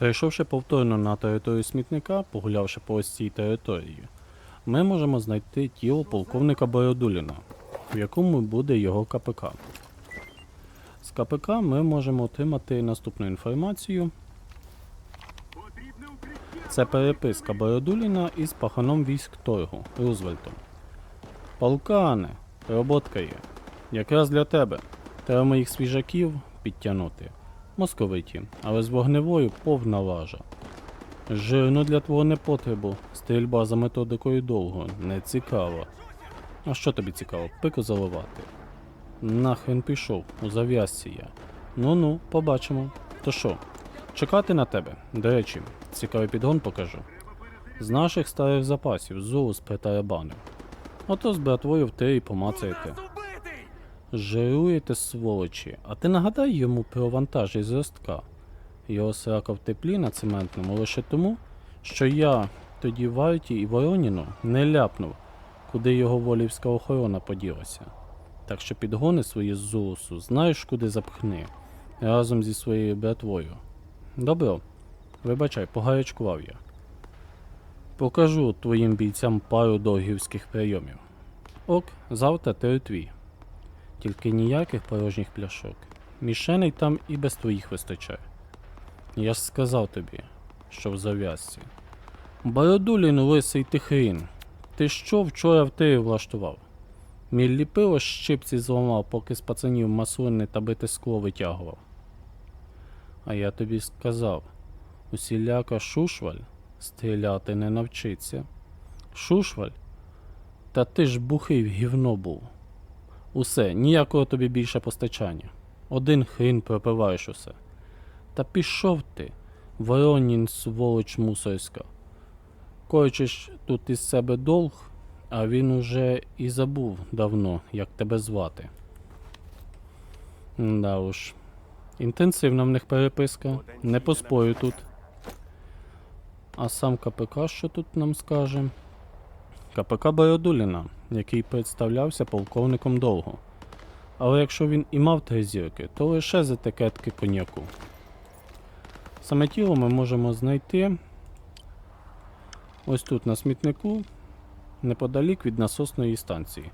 Перейшовши повторно на територію смітника, погулявши по ось цій території, ми можемо знайти тіло полковника Бородуліна, в якому буде його КПК. З КПК ми можемо отримати наступну інформацію. Це переписка Бородуліна із паханом військ торгу Рузвельтом. Полкане, роботка є. Якраз для тебе. Треба моїх свіжаків підтягнути. Московиті, але з вогневою повна лажа. Жирно для твого непотребу. Стрільба за методикою довго, не цікаво. А що тобі цікаво? Пику заливати. Нахрен пішов, у зав'язці я. Ну-ну, побачимо. То що? Чекати на тебе. До речі, цікавий підгон покажу. З наших старих запасів золус притарабанив. Ото з братвою в і помацаєте. Жируєте, сволочі, а ти нагадай йому про вантаж із ростка. Його срака в теплі на цементному лише тому, що я тоді в Арті і Вороніну не ляпнув, куди його волівська охорона поділася. Так що підгони свої з Зулусу знаєш, куди запхни, разом зі своєю братвою. Добро, вибачай, погарячкував я. Покажу твоїм бійцям пару довгівських прийомів. Ок, завтра ти твій. Тільки ніяких порожніх пляшок. Мішеней там і без твоїх вистачає. Я ж сказав тобі, що в зав'язці. Бородулін лисий ти хрін. Ти що вчора в тирі влаштував? Міллі пиво щипці зламав, поки з пацанів маслини та бите скло витягував. А я тобі сказав, усіляка шушваль стріляти не навчиться. Шушваль? Та ти ж бухий в гівно був. Усе, ніякого тобі більше постачання. Один хрін пропиваєш усе. Та пішов ти, Воронін, сволоч мусорська. Хочеш тут із себе долг, а він уже і забув давно, як тебе звати. Да уж. Інтенсивна в них переписка, не поспорю тут. А сам КПК що тут нам скаже? КПК Байодуліна, який представлявся полковником довго. Але якщо він і мав три то лише з етикетки коньяку. Саме тіло ми можемо знайти ось тут на смітнику, неподалік від насосної станції.